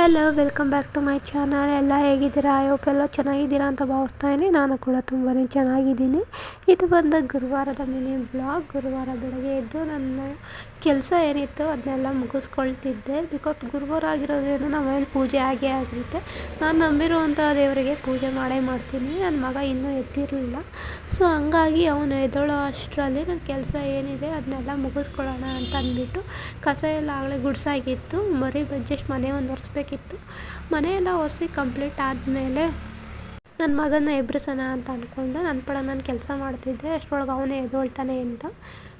Hello welcome back to my channel ಎಲ್ಲ ಹೇಗಿದ್ದೀರಾ? I ಎಲ್ಲ ಚೆನ್ನಾಗಿದ್ದೀರಾ ಅಂತ ಭಾವಿಸ್ತಾ ಇದ್ದೀನಿ. ನಾನು ಕೂಡ ತುಂಬಾ ಚೆನ್ನಾಗಿದ್ದೀನಿ. ಇದು ಬಂದ ಗುರುವಾರದ ಮಿನಿ ಬ್ಲಾಗ್ ಗುರುವಾರ ಬೆಳಗ್ಗೆ ಎದ್ದು ನನ್ನ ಕೆಲಸ ಏನಿತ್ತು ಅದನ್ನೆಲ್ಲ ಮುಗಿಸ್ಕೊಳ್ತಿದ್ದೆ. ಬಿಕಾಸ್ ಗುರುವಾರ ಆಗಿರೋದ್ರಿಂದ ನಮ್ಮ ಮನೇಲಿ ಪೂಜೆ ಆಗೇ ಆಗಿರುತ್ತೆ. ನಾನು ನಂಬಿರುವಂಥ ದೇವರಿಗೆ ಪೂಜೆ ಮಾಡೇ ಮಾಡ್ತೀನಿ. ನನ್ನ ಮಗ ಇನ್ನೂ ಎದ್ದಿರಲಿಲ್ಲ. ಸೊ ಹಂಗಾಗಿ ಅವನು ಎದ್ದೋಳೋ ಅಷ್ಟರಲ್ಲಿ ನನ್ನ ಕೆಲಸ ಏನಿದೆ ಅದನ್ನೆಲ್ಲ ಮುಗಿಸ್ಕೊಳ್ಳೋಣ ಅಂತ ಅಂದ್ಬಿಟ್ಟು ಕಸ ಎಲ್ಲ ಆಗಲೇ ಗುಡಿಸಾಗಿತ್ತು. ಮರಿ ಜಸ್ಟ್ ಮನೆ ಒಂದು ಒರೆಸ್ಬೇಕಿತ್ತು. ಮನೆಯೆಲ್ಲ ಒರೆಸಿ ಕಂಪ್ಲೀಟ್ ಆದಮೇಲೆ ನನ್ನ ಮಗನ ಎಬ್ರಿಸೋಣ ಅಂತ ಅಂದ್ಕೊಂಡು ನನ್ನ ಪಡ ನಾನು ಕೆಲಸ ಮಾಡ್ತಿದ್ದೆ. ಅಷ್ಟರೊಳಗೆ ಅವನೇ ಎದ್ದೊಳ್ತಾನೆ ಅಂತ.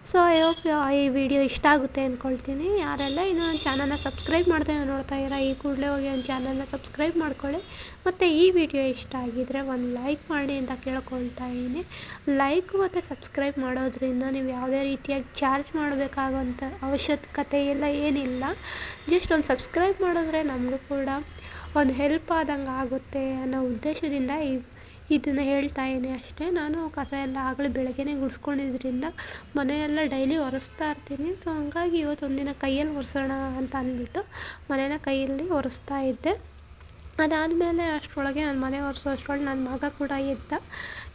ಸೊ ಐ ಹೋಪ್ ಈ ವಿಡಿಯೋ ಇಷ್ಟ ಆಗುತ್ತೆ ಅಂದ್ಕೊಳ್ತೀನಿ ಯಾರೆಲ್ಲ ಇನ್ನು ನನ್ನ ಚಾನಲ್ನ ಸಬ್ಸ್ಕ್ರೈಬ್ ಮಾಡ್ದೆ ನೋಡ್ತಾ ಇರೋ ಈ ಕೂಡಲೇ ಹೋಗಿ ನನ್ನ ಚಾನಲ್ನ ಸಬ್ಸ್ಕ್ರೈಬ್ ಮಾಡ್ಕೊಳ್ಳಿ. ಮತ್ತು ಈ ವಿಡಿಯೋ ಇಷ್ಟ ಆಗಿದ್ದರೆ ಒಂದು ಲೈಕ್ ಮಾಡಿ ಅಂತ ಕೇಳ್ಕೊಳ್ತಾ ಇದ್ದೀನಿ. ಲೈಕ್ ಮತ್ತು ಸಬ್ಸ್ಕ್ರೈಬ್ ಮಾಡೋದ್ರಿಂದ ನೀವು ಯಾವುದೇ ರೀತಿಯಾಗಿ ಚಾರ್ಜ್ ಮಾಡಬೇಕಾಗುವಂಥ ಅವಶ್ಯಕತೆ ಎಲ್ಲ ಏನಿಲ್ಲ. ಜಸ್ಟ್ ಒಂದು ಸಬ್ಸ್ಕ್ರೈಬ್ ಮಾಡಿದ್ರೆ ನಮಗೂ ಕೂಡ ಒಂದು ಹೆಲ್ಪ್ ಆದಂಗೆ ಆಗುತ್ತೆ ಅನ್ನೋ ಉದ್ದೇಶದಿಂದ ಈ ಇದನ್ನು ಹೇಳ್ತಾ ಇದ್ದೀನಿ ಅಷ್ಟೇ. ನಾನು ಕಸ ಎಲ್ಲ ಆಗಲೇ ಬೆಳಗ್ಗೆನೇ ಗುಡಿಸ್ಕೊಂಡಿದ್ರಿಂದ ಮನೆಯೆಲ್ಲ ಡೈಲಿ ಒರೆಸ್ತಾ ಇರ್ತೀನಿ. ಸೊ ಹಂಗಾಗಿ ಇವತ್ತು ಒಂದಿನ ಕೈಯಲ್ಲಿ ಒರೆಸೋಣ ಅಂತ ಅಂದ್ಬಿಟ್ಟು ಮನೇನ ಕೈಯಲ್ಲಿ ಒರೆಸ್ತಾ ಇದ್ದೆ. ಅದಾದಮೇಲೆ ಅಷ್ಟರೊಳಗೆ ನಾನು ಮನೆ ಒರೆಸೋ ಅಷ್ಟರೊಳಗೆ ನನ್ನ ಮಗ ಕೂಡ ಎದ್ದ.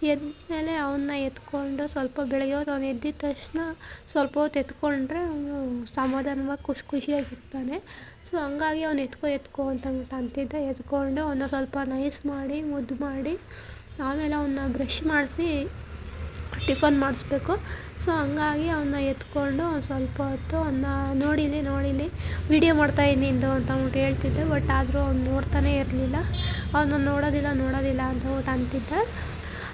ಎದ್ದ ಮೇಲೆ ಅವನ್ನ ಎತ್ಕೊಂಡು ಸ್ವಲ್ಪ ಬೆಳಗ್ಗೆ ಹೊತ್ತು ಅವನು ಎದ್ದಿದ ತಕ್ಷಣ ಸ್ವಲ್ಪ ಹೊತ್ತು ಎತ್ಕೊಂಡ್ರೆ ಅವನು ಸಮಾಧಾನವಾಗಿ ಖುಷಿ ಖುಷಿಯಾಗಿರ್ತಾನೆ. ಸೊ ಹಂಗಾಗಿ ಅವ್ನು ಎತ್ಕೊ ಎತ್ಕೊ ಅಂತಂದ್ಬಿಟ್ಟು ಅಂತಿದ್ದ. ಎತ್ಕೊಂಡು ಅವನ್ನ ಸ್ವಲ್ಪ ನೈಸ್ ಮಾಡಿ, ಮುದ್ದು ಮಾಡಿ ಆಮೇಲೆ ಅವನ್ನ ಬ್ರಷ್ ಮಾಡಿಸಿ ಟಿಫನ್ ಮಾಡಿಸ್ಬೇಕು. ಸೊ ಹಂಗಾಗಿ ಅವನ್ನ ಎತ್ಕೊಂಡು ಸ್ವಲ್ಪ ಹೊತ್ತು ಅವನ್ನ ನೋಡಿಲಿ ನೋಡಿಲಿ ವೀಡಿಯೋ ಮಾಡ್ತಾಯಿದ್ದೀನಿ ಇಂದು ಅಂತ ಅಂದ್ಬಿಟ್ಟು ಹೇಳ್ತಿದ್ದೆ. ಬಟ್ ಆದರೂ ಅವ್ನು ನೋಡ್ತಾನೇ ಇರಲಿಲ್ಲ. ಅವನ್ನ ನೋಡೋದಿಲ್ಲ ನೋಡೋದಿಲ್ಲ ಅಂತ ಅಂದ್ಬಿಟ್ಟು ಅಂತಿದ್ದ.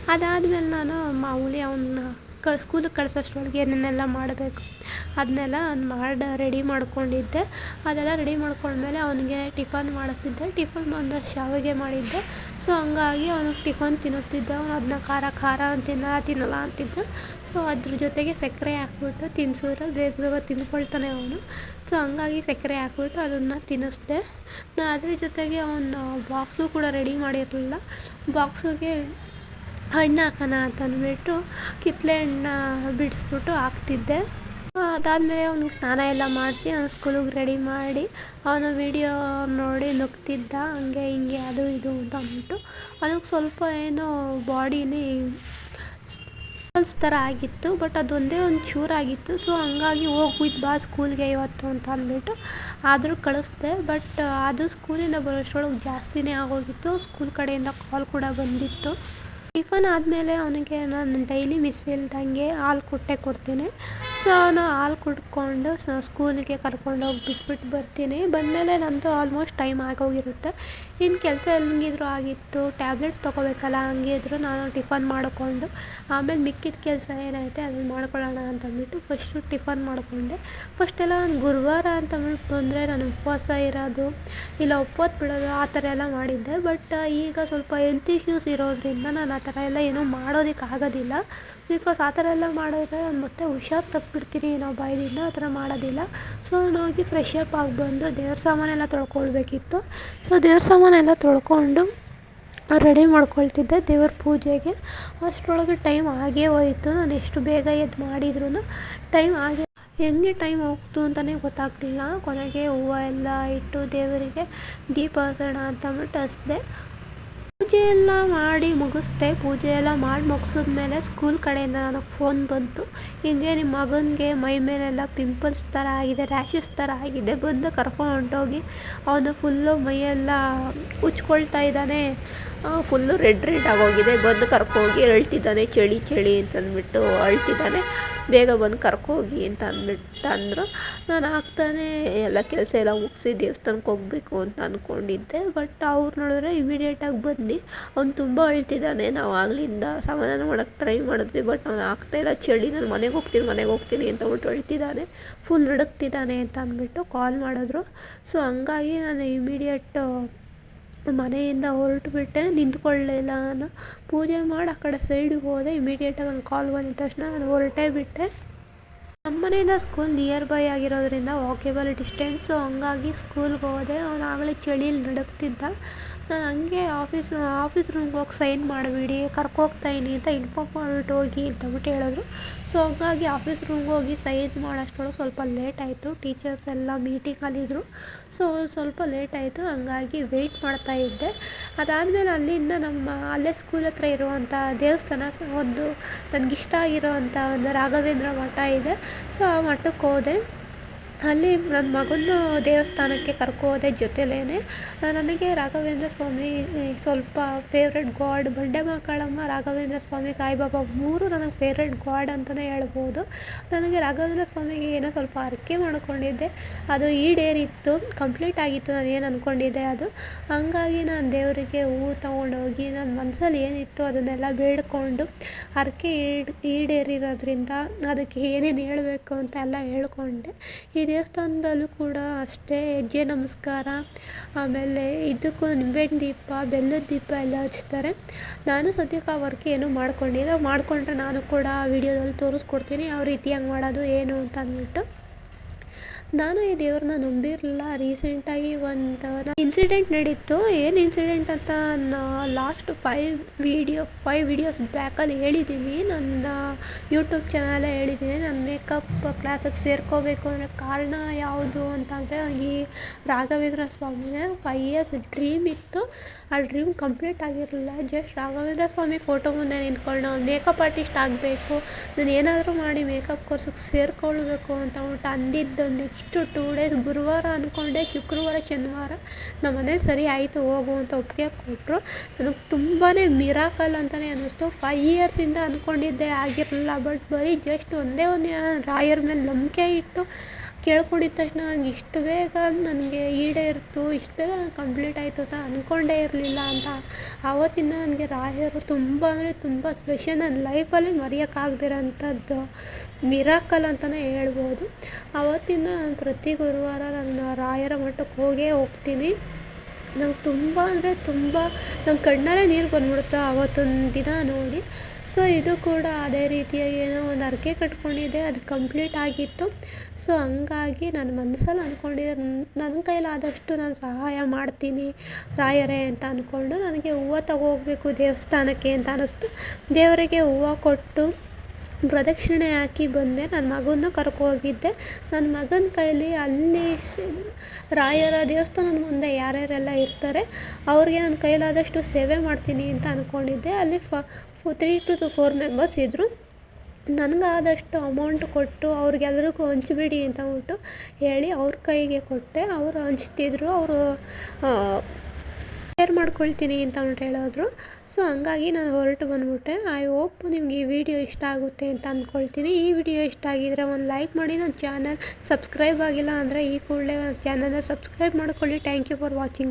ಅದಾದಮೇಲೆ ನಾನು ಮಾಮೂಲಿ ಅವನ್ನ ಕಳ್ ಸ್ಕೂಲಿಗೆ ಕಳ್ಸೋಷ್ಟ್ರೊಳಗೆ ಏನೇನೆಲ್ಲ ಮಾಡಬೇಕು. ಅದನ್ನೆಲ್ಲ ಅವ್ನು ಮಾಡಿ ರೆಡಿ ಮಾಡ್ಕೊಂಡಿದ್ದೆ. ಅದೆಲ್ಲ ರೆಡಿ ಮಾಡ್ಕೊಂಡ್ಮೇಲೆ ಅವನಿಗೆ ಟಿಫನ್ ಮಾಡಿಸ್ತಿದ್ದೆ. ಟಿಫನ್ ಬಂದು ಶಾವಿಗೆ ಮಾಡಿದ್ದೆ. ಸೊ ಹಂಗಾಗಿ ಅವನಿಗೆ ಟಿಫನ್ ತಿನ್ನಿಸ್ತಿದ್ದೆ. ಅವನು ಅದನ್ನ ಖಾರ ಖಾರ ತಿನ್ನಲ್ಲ ತಿನ್ನಲ್ಲ ಅಂತಿದ್ದ. ಸೊ ಅದ್ರ ಜೊತೆಗೆ ಸಕ್ಕರೆ ಹಾಕ್ಬಿಟ್ಟು ತಿನ್ಸಿದ್ರೆ ಬೇಗ ಬೇಗ ತಿಂದ್ಕೊಳ್ತಾನೆ ಅವನು. ಸೊ ಹಂಗಾಗಿ ಸಕ್ಕರೆ ಹಾಕ್ಬಿಟ್ಟು ಅದನ್ನು ತಿನ್ನಿಸ್ದೆ. ನಾನು ಅದ್ರ ಜೊತೆಗೆ ಅವನ ಬಾಕ್ಸು ಕೂಡ ರೆಡಿ ಮಾಡಿರಲಿಲ್ಲ. ಬಾಕ್ಸಿಗೆ ಹಣ್ಣು ಹಾಕೋಣ ಅಂತ ಅಂದ್ಬಿಟ್ಟು ಕಿತ್ತಳೆ ಹಣ್ಣ ಬಿಡಿಸ್ಬಿಟ್ಟು ಹಾಕ್ತಿದ್ದೆ. ಅದಾದಮೇಲೆ ಅವ್ನಿಗೆ ಸ್ನಾನ ಎಲ್ಲ ಮಾಡಿಸಿ ಅವ್ನು ಸ್ಕೂಲಿಗೆ ರೆಡಿ ಮಾಡಿ ಅವನ ವೀಡಿಯೋ ನೋಡಿ ನುಗ್ತಿದ್ದ. ಹಂಗೆ ಹಿಂಗೆ ಅದು ಇದು ಅಂತ ಅಂದ್ಬಿಟ್ಟು ಅವನಿಗೆ ಸ್ವಲ್ಪ ಏನೋ ಬಾಡೀಲಿ ಥರ ಆಗಿತ್ತು ಬಟ್ ಅದೊಂದೇ ಒಂದು ಚೂರಾಗಿತ್ತು ಸೊ ಹಂಗಾಗಿ ಹೋಗಿ ಬಾ ಸ್ಕೂಲ್ಗೆ ಇವತ್ತು ಅಂತ ಅಂದ್ಬಿಟ್ಟು ಆದರೂ ಕಳಿಸ್ದೆ. ಬಟ್ ಅದು ಸ್ಕೂಲಿಂದ ಬರೋಷ್ಟರೊಳಗೆ ಜಾಸ್ತಿನೇ ಆಗೋಗಿತ್ತು. ಸ್ಕೂಲ್ ಕಡೆಯಿಂದ ಕಾಲ್ ಕೂಡ ಬಂದಿತ್ತು. ಟಿಫನ್ ಆದಮೇಲೆ ಅವನಿಗೆ ನಾನು ಡೈಲಿ ಮಿಸ್ ಇಲ್ದಂಗೆ ಹಾಲು ಕೊಟ್ಟೆ ಕೊಡ್ತೀನಿ. ಸೊ ನಾನು ಹಾಲು ಕುಡ್ಕೊಂಡು ಸೊ ಸ್ಕೂಲಿಗೆ ಕರ್ಕೊಂಡೋಗಿ ಬಿಟ್ಬಿಟ್ಟು ಬರ್ತೀನಿ. ಬಂದಮೇಲೆ ನಂದು ಆಲ್ಮೋಸ್ಟ್ ಟೈಮ್ ಆಗೋಗಿರುತ್ತೆ. ಇನ್ನು ಕೆಲಸ ಹೆಂಗಿದ್ರು ಆಗಿತ್ತು, ಟ್ಯಾಬ್ಲೆಟ್ಸ್ ತೊಗೋಬೇಕಲ್ಲ, ಹಂಗೆ ಇದ್ದರೂ ನಾನು ಟಿಫನ್ ಮಾಡಿಕೊಂಡು, ಆಮೇಲೆ ಮಿಕ್ಕಿದ ಕೆಲಸ ಏನೈತೆ ಅದನ್ನು ಮಾಡ್ಕೊಳ್ಳೋಣ ಅಂತಂದ್ಬಿಟ್ಟು ಫಸ್ಟು ಟಿಫನ್ ಮಾಡಿಕೊಂಡೆ. ಫಸ್ಟೆಲ್ಲ ನಾನು ಗುರುವಾರ ಅಂತಂದ್ಬಿಟ್ಟು ಬಂದರೆ ನಾನು ಉಪವಾಸ ಇರೋದು, ಇಲ್ಲ ಉಪವಾಸ ಬಿಡೋದು, ಆ ಥರ ಎಲ್ಲ ಮಾಡಿದ್ದೆ. ಬಟ್ ಈಗ ಸ್ವಲ್ಪ ಹೆಲ್ತ್ ಇಶ್ಯೂಸ್ ಇರೋದ್ರಿಂದ ನಾನು ಆ ಥರ ಎಲ್ಲ ಏನೂ ಮಾಡೋದಕ್ಕೆ ಆಗೋದಿಲ್ಲ ಬಿಕಾಸ್ ಆ ಥರ ಎಲ್ಲ ಮಾಡಿದ್ರೆ ನಾನು ಮತ್ತೆ ಹುಷಾರು ತಪ್ಪಿಬಿಡ್ತೀನಿ ನಾವು ಬಾಯದಿಂದ ಆ ಥರ ಮಾಡೋದಿಲ್ಲ. ಸೊ ನಾನು ಹೋಗಿ ಫ್ರೆಶ್ ಅಪ್ ಆಗಿ ಬಂದು ದೇವ್ರ ಸಾಮಾನೆಲ್ಲ ತೊಳ್ಕೊಳ್ಬೇಕಿತ್ತು. ಸೊ ದೇವ್ರ ಸಾಮಾನೆಲ್ಲ ತೊಳ್ಕೊಂಡು ರೆಡಿ ಮಾಡ್ಕೊಳ್ತಿದ್ದೆ ದೇವ್ರ ಪೂಜೆಗೆ. ಅಷ್ಟರೊಳಗೆ ಟೈಮ್ ಆಗೇ ಹೋಯಿತು. ನಾನು ಎಷ್ಟು ಬೇಗ ಎದ್ದು ಮಾಡಿದ್ರು ಟೈಮ್ ಆಗೇ ಹೆಂಗೆ ಟೈಮ್ ಹೋಗ್ತು ಅಂತಲೇ ಗೊತ್ತಾಗ್ಲಿಲ್ಲ. ಕೊನೆಗೆ ಹೂವು ಎಲ್ಲ ಇಟ್ಟು ದೇವರಿಗೆ ದೀಪ ಹಚ್ಚೋಣ ಅಂತ ಅಂದ್ಬಿಟ್ಟು ಹಚ್ದೆ. ಪೂಜೆ ಎಲ್ಲ ಮಾಡಿ ಮುಗಿಸ್ದೆ ಪೂಜೆ ಎಲ್ಲ ಮಾಡಿ ಮುಗಿಸಿದ್ಮೇಲೆ ಸ್ಕೂಲ್ ಕಡೆಯಿಂದ ನನಗೆ ಫೋನ್ ಬಂತು. ಹಿಂಗೆ ನಿಮ್ಮ ಮಗನಿಗೆ ಮೈ ಮೇಲೆಲ್ಲ ಪಿಂಪಲ್ಸ್ ಥರ ಆಗಿದೆ ರ್ಯಾಷಸ್ ಥರ ಆಗಿದೆ ಬಂದು ಕರ್ಕೊಂಡು ಹೊಂಟೋಗಿ, ಅವನು ಫುಲ್ಲು ಮೈಯೆಲ್ಲ ಉಚ್ಕೊಳ್ತಾ ಇದ್ದಾನೆ. ಫುಲ್ಲು ರೆಡ್ ರೆಡ್ ಆಗೋಗಿದೆ, ಬಂದು ಕರ್ಕೋಗಿ ಅಳ್ತಿದ್ದಾನೆ, ಚಳಿ ಚಳಿ ಅಂತಂದ್ಬಿಟ್ಟು ಅಳ್ತಿದ್ದಾನೆ. ಬೇಗ ಬಂದು ಕರ್ಕೋಗಿ ಅಂತ ಅಂದ್ಬಿಟ್ಟು ಅಂದರು. ನಾನು ಆಗ್ತಾನೆ ಎಲ್ಲ ಕೆಲಸ ಎಲ್ಲ ಮುಗಿಸಿ ದೇವಸ್ಥಾನಕ್ಕೆ ಹೋಗಬೇಕು ಅಂತ ಅಂದ್ಕೊಂಡಿದ್ದೆ ಬಟ್ ಅವ್ರು ನೋಡಿದ್ರೆ ಇಮಿಡಿಯೇಟಾಗಿ ಬಂದು ಅವ್ನು ತುಂಬ ಅಳ್ತಿದ್ದಾನೆ ನಾವು ಆಗಲಿಂದ ಸಮಾಧಾನ ಮಾಡೋಕ್ಕೆ ಟ್ರೈ ಮಾಡಿದ್ವಿ ಬಟ್ ಅವ್ನು ಇಲ್ಲ, ಚಳಿ, ನಾನು ಮನೆಗೆ ಹೋಗ್ತೀನಿ ಮನೆಗೆ ಹೋಗ್ತೀನಿ, ಅಂತ ಅಂದ್ಬಿಟ್ಟು ಅಳ್ತಿದ್ದಾನೆ ಫುಲ್ ನಡುಗ್ತಿದ್ದಾನೆ ಅಂತ ಅಂದ್ಬಿಟ್ಟು ಕಾಲ್ ಮಾಡಿದ್ರು. ಸೊ ಹಂಗಾಗಿ ನಾನು ಇಮಿಡಿಯೇಟ್ ಮನೆಯಿಂದ ಹೊರಟುಬಿಟ್ಟೆ ನಿಂತ್ಕೊಳ್ಳಲಿಲ್ಲ ನಾನು. ಪೂಜೆ ಮಾಡಿ, ಆ ಕಡೆ ಸೈಡಿಗೆ ಹೋದೆ ಇಮಿಡಿಯೇಟಾಗಿ ನನ್ನ ಕಾಲ್ ಬಂದಿದ್ದ ತಕ್ಷಣ ನಾನು ಹೊರಟೇ ಬಿಟ್ಟೆ. ನಮ್ಮ ಮನೆಯಿಂದ ಸ್ಕೂಲ್ ನಿಯರ್ ಬೈ ಆಗಿರೋದ್ರಿಂದ ವಾಕೇಬಲ್ ಡಿಸ್ಟೆನ್ಸು ಹಂಗಾಗಿ ಸ್ಕೂಲ್ಗೆ ಹೋದೆ. ಅವನು ಆಗಲೇ ಚಳಿಯಲ್ಲಿ ನಡುಗ್ತಿದ್ದ ನಾನು ಹಂಗೆ ಆಫೀಸ್ ಆಫೀಸ್ ರೂಮ್ಗೆ ಹೋಗಿ ಸೈನ್ ಮಾಡಿಬಿಡಿ ಕರ್ಕೋಗ್ತಾಯಿನಿ ಅಂತ ಇನ್ಫಾರ್ಮ್ ಮಾಡಿಬಿಟ್ಟು ಹೋಗಿ ಅಂತಬಿಟ್ಟು ಹೇಳಿದ್ರು. ಸೊ ಹಂಗಾಗಿ ಆಫೀಸ್ ರೂಮ್ಗೆ ಹೋಗಿ ಸೈನ್ ಮಾಡೋಷ್ಟೊಳಗೆ ಸ್ವಲ್ಪ ಲೇಟ್ ಆಯಿತು. ಟೀಚರ್ಸ್ ಎಲ್ಲ ಮೀಟಿಂಗಲ್ಲಿದ್ದರು ಸೊ ಸ್ವಲ್ಪ ಲೇಟ್ ಆಯಿತು. ಹಂಗಾಗಿ ವೆಯ್ಟ್ ಮಾಡ್ತಾ ಇದ್ದೆ. ಅದಾದಮೇಲೆ ಅಲ್ಲಿಂದ ನಮ್ಮ, ಅಲ್ಲೇ ಸ್ಕೂಲ್ ಹತ್ರ ಇರುವಂಥ ದೇವಸ್ಥಾನ ಒಂದು ನನಗಿಷ್ಟ ಆಗಿರೋವಂಥ ಒಂದು ರಾಘವೇಂದ್ರ ಮಠ ಇದೆ. ಸೊ ಆ ಮಠಕ್ಕೆ ಹೋದೆ. ಅಲ್ಲಿ ನನ್ನ ಮಗನ ದೇವಸ್ಥಾನಕ್ಕೆ ಕರ್ಕೊ ಹೋದೆ ಜೊತೆಲೇ ನನಗೆ ರಾಘವೇಂದ್ರ ಸ್ವಾಮಿ ಸ್ವಲ್ಪ ಫೇವ್ರೆಟ್ ಗಾಡ್ ಬಂಡೆ ಮಕ್ಕಳಮ್ಮ ರಾಘವೇಂದ್ರ ಸ್ವಾಮಿ ಸಾಯಿಬಾಬಾ ಮೂರು ನನಗೆ ಫೇವ್ರೆಟ್ ಗಾಡ್ ಅಂತಲೇ ಹೇಳ್ಬೋದು. ನನಗೆ ರಾಘವೇಂದ್ರ ಸ್ವಾಮಿಗೆ ಏನೋ ಸ್ವಲ್ಪ ಹರಕೆ ಮಾಡಿಕೊಂಡಿದ್ದೆ. ಅದು ಈಡೇರಿತ್ತು ಕಂಪ್ಲೀಟ್ ಆಗಿತ್ತು ನಾನು ಏನು ಅಂದ್ಕೊಂಡಿದ್ದೆ ಅದು. ಹಂಗಾಗಿ ನಾನು ದೇವರಿಗೆ ಹೂ ತೊಗೊಂಡೋಗಿ ನನ್ನ ಮನಸ್ಸಲ್ಲಿ ಏನಿತ್ತು ಅದನ್ನೆಲ್ಲ ಬೇಡಿಕೊಂಡು ಹರಕೆ ಈಡ್, ಈಡೇರಿರೋದ್ರಿಂದ ಅದಕ್ಕೆ ಏನೇನು ಹೇಳಬೇಕು ಅಂತ ಎಲ್ಲ ಹೇಳ್ಕೊಂಡೆ. ಈ ದೇವಸ್ಥಾನದಲ್ಲೂ ಕೂಡ ಅಷ್ಟೇ ಹೆಜ್ಜೆ ನಮಸ್ಕಾರ. ಆಮೇಲೆ ಇದಕ್ಕೂ ನಿಂಬೆಹಣ್ಣು ದೀಪ, ಬೆಲ್ಲದ ದೀಪ ಎಲ್ಲ ಹಚ್ತಾರೆ. ನಾನು ಸದ್ಯಕ್ಕೆ ಆ ವರ್ಕ್ ಏನು ಮಾಡ್ಕೊಂಡಿಲ್ಲ. ಮಾಡಿಕೊಂಡ್ರೆ ನಾನು ಕೂಡ ವಿಡಿಯೋದಲ್ಲಿ ತೋರಿಸ್ಕೊಡ್ತೀನಿ. ಯಾವ ರೀತಿ ಹಂಗೆ ಮಾಡೋದು, ಏನು ಅಂತ ಅಂದ್ಬಿಟ್ಟು. ನಾನು ಈ ದೇವ್ರನ್ನ ನಂಬಿರಲಿಲ್ಲ. ರೀಸೆಂಟಾಗಿ ಒಂದು ಇನ್ಸಿಡೆಂಟ್ ನಡೀತು. ಏನು ಇನ್ಸಿಡೆಂಟ್ ಅಂತ ನಾನು last five video five videos ಬ್ಯಾಕಲ್ಲಿ ಹೇಳಿದ್ದೀನಿ ನನ್ನ ಯೂಟ್ಯೂಬ್ ಚಾನಲ್ ಹೇಳಿದ್ದೀನಿ ನಾನು ಮೇಕಪ್ ಕ್ಲಾಸಿಗೆ ಸೇರ್ಕೋಬೇಕು ಅಂದರೆ ಕಾರಣ ಯಾವುದು ಅಂತಂದರೆ ಈ ರಾಘವೇಂದ್ರ ಸ್ವಾಮಿನೇ. ಫೈವ್ ಇಯರ್ಸ್ ಡ್ರೀಮ್ ಇತ್ತು. ಆ ಡ್ರೀಮ್ ಕಂಪ್ಲೀಟ್ ಆಗಿರಲಿಲ್ಲ. ಜಸ್ಟ್ ರಾಘವೇಂದ್ರ ಸ್ವಾಮಿ ಫೋಟೋ ಮುಂದೆ ನಿಂತ್ಕೊಂಡು ಮೇಕಪ್ ಆರ್ಟಿಸ್ಟ್ ಆಗಬೇಕು. ನಾನು ಏನಾದರೂ ಮಾಡಿ ಮೇಕಪ್ ಕೋರ್ಸಿಗೆ ಸೇರಿಕೊಳ್ಬೇಕು ಅಂತ ಅಂದ್ಬಿಟ್ಟು ಅಂದಿದ್ದೊಂದು ಟೂ ಡೇಸ್ ಗುರುವಾರ ಅಂದ್ಕೊಂಡೆ ಶುಕ್ರವಾರ, ಶನಿವಾರ ನಮ್ಮ ಮನೆ ಸರಿ ಆಯಿತು, ಹೋಗು ಅಂತ ಒಪ್ಪಿಗೆ ಕೊಟ್ಟರು ನನಗೆ ತುಂಬಾ ಮಿರಾಕಲ್ ಅಂತಲೇ ಅನ್ನಿಸ್ತು ಫೈವ್ ಇಯರ್ಸಿಂದ ಅಂದ್ಕೊಂಡಿದ್ದೆ ಆಗಿರಲಿಲ್ಲ ಬಟ್ ಬರೀ ಜಸ್ಟ್ ಒಂದೇ ಒಂದು ರಾಯರ ಮೇಲೆ ನಂಬಿಕೆ ಇಟ್ಟು ಕೇಳ್ಕೊಂಡಿದ್ದ ತಕ್ಷಣ ಇಷ್ಟು ಬೇಗ ನನಗೆ ಈಡೇರಿತು ಇಷ್ಟು ಬೇಗ ಕಂಪ್ಲೀಟ್ ಆಯಿತು ಅಂತ ಅಂದ್ಕೊಂಡೇ ಇರಲಿಲ್ಲ ಅಂತ ಆವತ್ತಿಂದ ನನಗೆ ರಾಯರು ತುಂಬ ಅಂದರೆ ತುಂಬ ಸ್ಪೆಷಲ್ ನನ್ನ ಲೈಫಲ್ಲಿ ಮರೆಯೋಕ್ಕಾಗದಿರೋಂಥದ್ದು ಮಿರಾಕಲ್ ಅಂತಲೇ ಹೇಳ್ಬೋದು. ಆವತ್ತಿಂದ ನಾನು ಪ್ರತಿ ಗುರುವಾರ ನನ್ನ ರಾಯರ ಮಠಕ್ಕೆ ಹೋಗೇ ಹೋಗ್ತೀನಿ. ನಂಗೆ ತುಂಬ ಅಂದರೆ ತುಂಬ ನನ್ನ ಕಣ್ಣಲ್ಲೇ ನೀರು ಬಂದ್ಬಿಡುತ್ತೆ ಆವತ್ತೊಂದು ದಿನ ನೋಡಿ. ಸೊ ಇದು ಕೂಡ ಅದೇ ರೀತಿಯಾಗಿ ಏನೋ ಒಂದು ಹರಕೆ ಕಟ್ಕೊಂಡಿದ್ದೆ ಅದು ಕಂಪ್ಲೀಟ್ ಆಗಿತ್ತು. ಸೊ ಹಂಗಾಗಿ ನನ್ನ ಮನಸ್ಸಲ್ಲಿ ಅಂದ್ಕೊಂಡಿದ್ದೆ ನನ್ನ ನನ್ನ ಕೈಲಾದಷ್ಟು ನಾನು ಸಹಾಯ ಮಾಡ್ತೀನಿ ರಾಯರೇ ಅಂತ ಅಂದ್ಕೊಂಡು ನನಗೆ ಹೂವು ತಗೋ ಹೋಗಬೇಕು ದೇವಸ್ಥಾನಕ್ಕೆ ಅಂತ ಅನ್ನಿಸ್ತು. ದೇವರಿಗೆ ಹೂವು ಕೊಟ್ಟು ಪ್ರದಕ್ಷಿಣೆ ಹಾಕಿ ಬಂದೆ. ನನ್ನ ಮಗನ ಕರ್ಕೋಗಿದ್ದೆ. ನನ್ನ ಮಗನ ಕೈಲಿ ಅಲ್ಲಿ ರಾಯರ ದೇವಸ್ಥಾನದ ಮುಂದೆ ಯಾರ್ಯಾರೆಲ್ಲ ಇರ್ತಾರೆ, ಅವ್ರಿಗೆ ನನ್ನ ಕೈಲಾದಷ್ಟು ಸೇವೆ ಮಾಡ್ತೀನಿ ಅಂತ ಅಂದ್ಕೊಂಡಿದ್ದೆ ಅಲ್ಲಿ ಫ ತ್ರೀ ಟು ಫೋರ್ ಮೆಂಬರ್ಸ್ ಇದ್ದರು ನನಗಾದಷ್ಟು ಅಮೌಂಟ್ ಕೊಟ್ಟು ಅವ್ರಿಗೆಲ್ರಿಗೂ ಹಂಚ್ಬಿಡಿ ಅಂತ ಅಂದ್ಬಿಟ್ಟು ಹೇಳಿ ಅವ್ರ ಕೈಗೆ ಕೊಟ್ಟೆ. ಅವರು ಹಂಚ್ತಿದ್ರು, ಅವರು ಶೇರ್ ಮಾಡ್ಕೊಳ್ತೀನಿ ಅಂತ ಅಂದ್ಬಿಟ್ಟು ಹೇಳಿದ್ರು. ಸೊ ಹಂಗಾಗಿ ನಾನು ಹೊರಟು ಬಂದ್ಬಿಟ್ಟೆ. ಐ ಹೋಪ್ ನಿಮ್ಗೆ ಈ ವಿಡಿಯೋ ಇಷ್ಟ ಆಗುತ್ತೆ ಅಂತ ಅಂದ್ಕೊಳ್ತೀನಿ ಈ ವಿಡಿಯೋ ಇಷ್ಟ ಆಗಿದ್ರೆ ಒಂದು ಲೈಕ್ ಮಾಡಿ. ನನ್ನ ಚಾನಲ್ ಸಬ್ಸ್ಕ್ರೈಬ್ ಆಗಿಲ್ಲ ಅಂದರೆ ಈ ಕೂಡಲೇ ಚಾನಲ್ನ ಸಬ್ಸ್ಕ್ರೈಬ್ ಮಾಡ್ಕೊಳ್ಳಿ. Thank you for watching